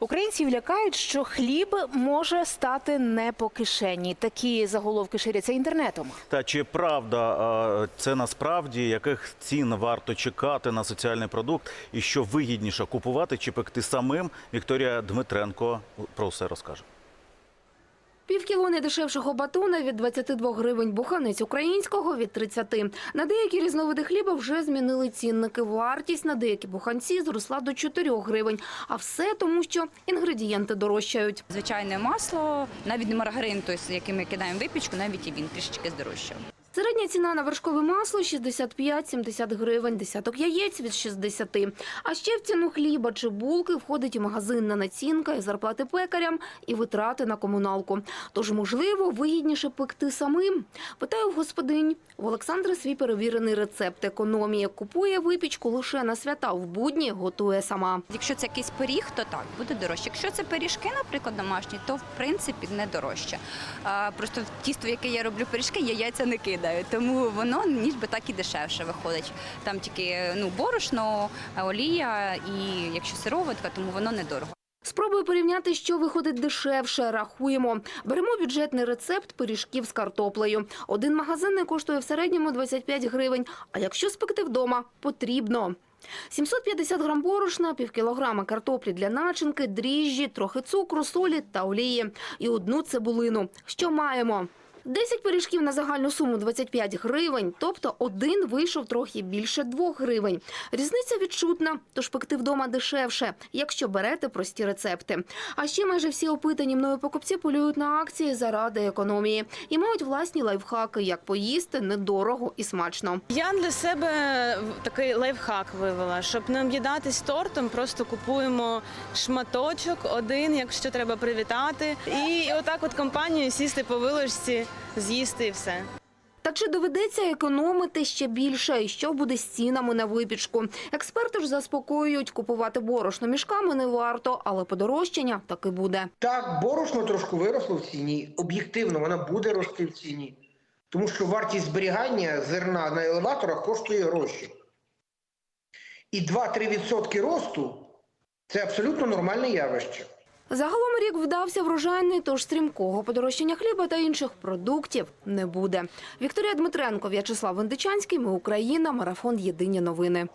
Українців лякають, що хліб може стати не по кишені. Такі заголовки ширяться інтернетом. Та чи правда це насправді яких цін варто чекати на соціальний продукт і що вигідніше купувати чи пекти самим? Вікторія Дмитренко про все розкаже. Півкіло недешевшого батона від 22 гривень, буханець українського від 30. На деякі різновиди хліба вже змінили цінники. Вартість на деякі буханці зросла до 4 гривень. А все тому, що інгредієнти дорожчають. Звичайне масло, навіть маргарин, той, з яким ми кидаємо випічку, навіть і він трішечки здорожчав. Середня ціна на вершкове масло 65-70 гривень, десяток яєць від 60. А ще в ціну хліба чи булки входить і магазинна націнка, і зарплати пекарям, і витрати на комуналку. Тож, можливо, вигідніше пекти самим? Питаю в господинь. В Олександра свій перевірений рецепт економії. Купує випічку лише на свята, в будні готує сама. Якщо це якийсь пиріг, то так, буде дорожче. Якщо це пиріжки, наприклад, домашні, то в принципі не дорожче. Просто тісто, яке я роблю пиріжки, я яйця не кидаю, тому воно ніби так і дешевше виходить. Там тільки ну, борошно, олія і якщо сироватка, тому воно недорого. Спробую порівняти, що виходить дешевше. Рахуємо. Беремо бюджетний рецепт пиріжків з картоплею. Один магазинний коштує в середньому 25 гривень. А якщо спекти вдома, потрібно. 750 грам борошна, півкілограма картоплі для начинки, дріжджі, трохи цукру, солі та олії. І одну цибулину. Що маємо? 10 пиріжків на загальну суму 25 гривень, тобто один вийшов трохи більше 2 гривень. Різниця відчутна, тож пекти вдома дешевше, якщо берете прості рецепти. А ще майже всі опитані мною покупці полюють на акції заради економії і мають власні лайфхаки, як поїсти недорого і смачно. Я для себе такий лайфхак вивела, щоб не об'їдатись тортом, просто купуємо шматочок, один, якщо треба привітати, і отак от компанію сісти по вилочці, з'їсти і все. Та чи доведеться економити ще більше? І що буде з цінами на випічку? Експерти ж заспокоюють, купувати борошно мішками не варто, але подорожчання таки буде. Так, борошно трошки виросло в ціні. Об'єктивно, вона буде рости в ціні. Тому що вартість зберігання зерна на елеваторах коштує гроші. І 2-3% росту це абсолютно нормальне явище. Загалом рік вдався врожайний, тож стрімкого подорожчання хліба та інших продуктів не буде. Вікторія Дмитренко, В'ячеслав Вендичанський. Ми Україна. Марафон. Єдині новини.